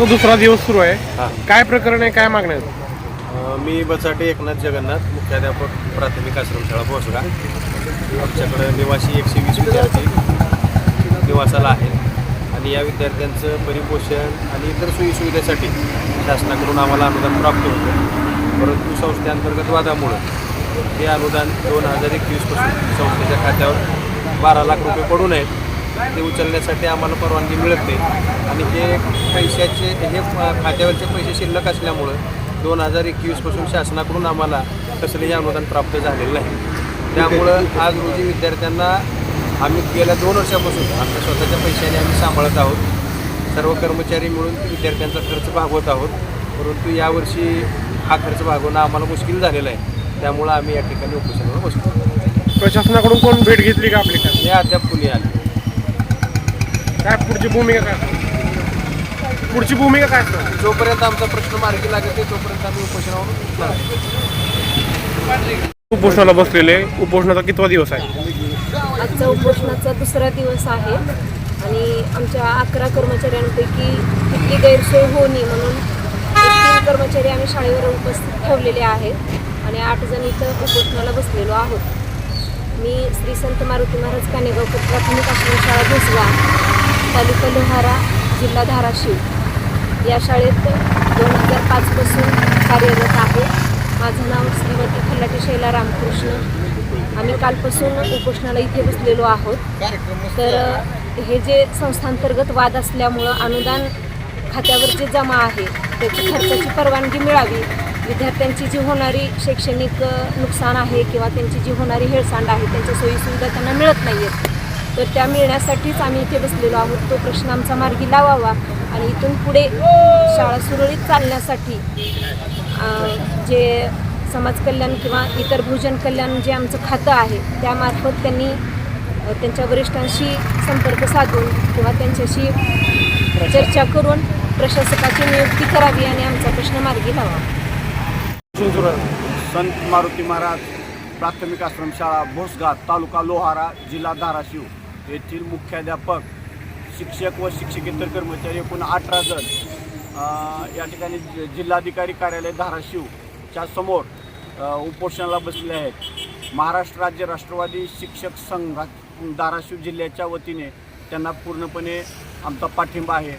उपोषणाचा दुसरा दिवस सुरू आहे. काय प्रकरण आहे काय मागण्या आहेत? मी बचाटे एकनाथ जगन्नाथ मुख्याध्यापक प्राथमिक आश्रमशाळा भोसगा आमच्याकडं निवासी एकशे वीस विद्यार्थी निवासाला आहेत. आणि या विद्यार्थ्यांचं परिपोषण आणि इतर सोयीसुविधेसाठी शासनाकडून आम्हाला अनुदान प्राप्त होतं. परंतु संस्थेअंतर्गत वादामुळं हे अनुदान दोन हजार एकवीसपासून संस्थेच्या खात्यावर बारा लाख रुपये पडून आहेत ते उचलण्यासाठी आम्हाला परवानगी मिळत. नाही आणि हे पैशाचे हे खात्यावरचे पैसे शिल्लक असल्यामुळं दोन हजार एकवीसपासून शासनाकडून आम्हाला कसलंही अनुदान प्राप्त झालेलं नाही. त्यामुळं आज रोजी विद्यार्थ्यांना आम्ही गेल्या दोन वर्षापासून आमच्या स्वतःच्या पैशाने आम्ही सांभाळत आहोत. सर्व कर्मचारी मिळून विद्यार्थ्यांचा खर्च भागवत आहोत. परंतु यावर्षी हा खर्च भागवणं आम्हाला मुश्किल झालेला आहे. त्यामुळं आम्ही या ठिकाणी उपोषणाला बसतो प्रशासनाकडून कोण भेट घेतली का आपली? हे अद्याप कुणी आले काय पुढची भूमिका काय? पुढची भूमिका काय असणार जोपर्यंत आमचा प्रश्न मार्गी लागत नाही तोपर्यंत आम्ही उपोषणावर. उपोषणाला बसलेले उपोषणाचा कितवा दिवस आहे आजचा उपोषणाचा दुसरा दिवस आहे आणि आमच्या अकरा कर्मचाऱ्यांपैकी तिथली गैरसोय होऊ नये म्हणून तीन कर्मचारी आम्ही शाळेवर उपस्थित ठेवलेले आहेत आणि आठ जण इथं उपोषणाला बसलेलो आहोत मी श्री संत मारुती महाराज कानेगावकर प्राथमिक आश्रमशाळा भोसगा तालुका लोहारा जिल्हा धाराशिव. या शाळेत दोन हजार पाचपासून कार्यरत आहे. माझं नाव श्रीमती खल्लाटी शैला रामकृष्ण. आम्ही कालपासून उपोषणाला इथे बसलेलो आहोत. तर हे जे संस्थांतर्गत वाद असल्यामुळं अनुदान खात्यावर जे जमा आहे त्याची खर्चाची परवानगी मिळावी. विद्यार्थ्यांची जी होणारी शैक्षणिक नुकसान आहे किंवा त्यांची जी होणारी हेळसांड आहे त्यांच्या सोयीसुविधा त्यांना मिळत नाही आहेत तर त्या मिळण्यासाठीच आम्ही इथे बसलेलो आहोत. तो प्रश्न आमचा मार्गी लावावा आणि इथून पुढे शाळा सुरळीत चालण्यासाठी जे समाज कल्याण किंवा इतर भोजन कल्याण जे आमचं खातं आहे त्यामार्फत त्यांनी त्यांच्या वरिष्ठांशी संपर्क साधून किंवा त्यांच्याशी चर्चा करून प्रशासकाची नियुक्ती करावी आणि आमचा प्रश्न मार्गी लावा संत मारुती महाराज प्राथमिक आश्रमशाळा भोसगा तालुका लोहारा जिल्हा धाराशिव. येथील मुख्याध्यापक शिक्षक व शिक्षकेतर कर्मचारी एकूण अठरा जण या ठिकाणी जि- जिल्हाधिकारी कार्यालय धाराशिवच्या समोर उपोषणाला बसले आहेत. महाराष्ट्र राज्य राष्ट्रवादी शिक्षक संघात धाराशिव जिल्ह्याच्या वतीने त्यांना पूर्णपणे आमचा पाठिंबा आहे.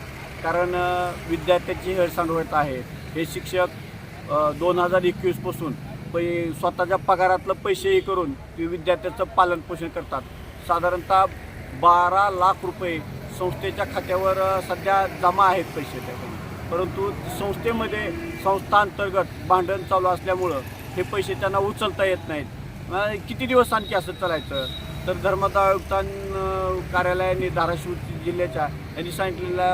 कारण विद्यार्थ्याची हेळसांड होत आहे. हे शिक्षक दोन हजार एकवीसपासून पै स्वतःच्या पगारातलं पैसेही करून ते विद्यार्थ्याचं पालनपोषण करतात. साधारणतः बारा लाख रुपये संस्थेच्या खात्यावर सध्या जमा आहेत पैसे त्याच्यामध्ये परंतु संस्थेमध्ये संस्थांतर्गत भांडण चालू असल्यामुळं हे पैसे त्यांना उचलता येत नाहीत. किती दिवस आणखी असं चालायचं? तर धर्मदा आयुक्तां कार्यालयाने धाराशिव जिल्ह्याच्या यांनी सांगितलेल्या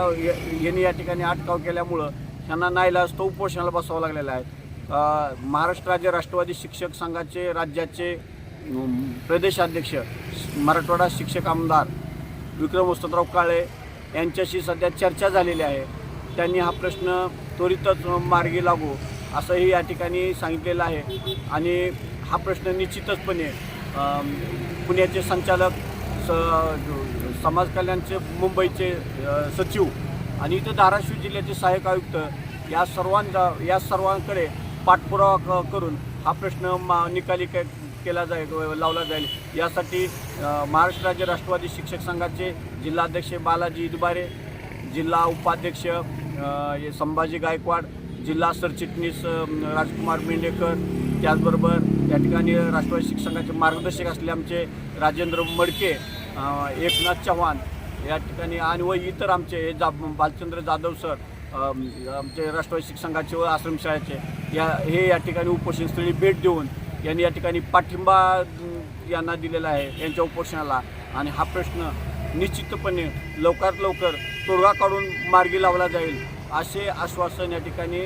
यांनी या ठिकाणी अटकाव केल्यामुळं त्यांना नाईलाज तो उपोषणाला बसावं लागलेला आहे. महाराष्ट्र राज्य राष्ट्रवादी शिक्षक संघाचे राज्याचे प्रदेशाध्यक्ष मराठवाडा शिक्षक आमदार विक्रम वसंतराव काळे यांच्याशी सध्या चर्चा झालेली आहे. त्यांनी हा प्रश्न त्वरितच मार्गी लागू असंही या ठिकाणी सांगितलेलं आहे. आणि हा प्रश्न निश्चितचपणे पुण्याचे संचालक स समाज कल्याणचे मुंबईचे सचिव आणि इथं धाराशिव जिल्ह्याचे सहाय्यक आयुक्त या सर्वांचा या सर्वांकडे पाठपुरावा क- करून हा प्रश्न मा निकाली केला जाईल लावला जाईल. यासाठी महाराष्ट्र राज्य राष्ट्रवादी शिक्षक संघाचे जिल्हाध्यक्ष बालाजी इदबारे जिल्हा उपाध्यक्ष संभाजी गायकवाड जिल्हा सरचिटणीस राजकुमार मेंढेकर त्याचबरोबर या ठिकाणी राष्ट्रवादी शिक्षक संघाचे मार्गदर्शक असले आमचे राजेंद्र मडके एकनाथ चव्हाण या ठिकाणी आणि व इतर आमचे हे जा बालचंद्र जाधव सर आमचे राष्ट्रवादी शिक्षक संघाचे व आश्रमशाळेचे या हे या ठिकाणी उपोषणस्थळी भेट देऊन यांनी या ठिकाणी पाठिंबा यांना दिलेला आहे यांच्या उपोषणाला. आणि हा प्रश्न निश्चितपणे लवकरात लवकर तोडगा काढून मार्गी लावला जाईल असे आश्वासन या ठिकाणी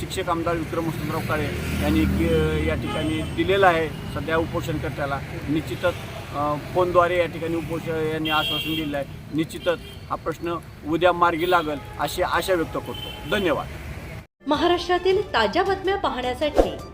शिक्षक आमदार विक्रम वसंतराव काळे यांनी की- या ठिकाणी दिलेलं आहे. सध्या उपोषणकर्त्याला निश्चितच फोनद्वारे या ठिकाणी उपोषण यांनी आश्वासन दिलं आहे. निश्चितच हा प्रश्न उद्या मार्गी लागेल अशी आशा व्यक्त करतो. धन्यवाद. महाराष्ट्रातील ताज्या बातम्या पाहण्यासाठी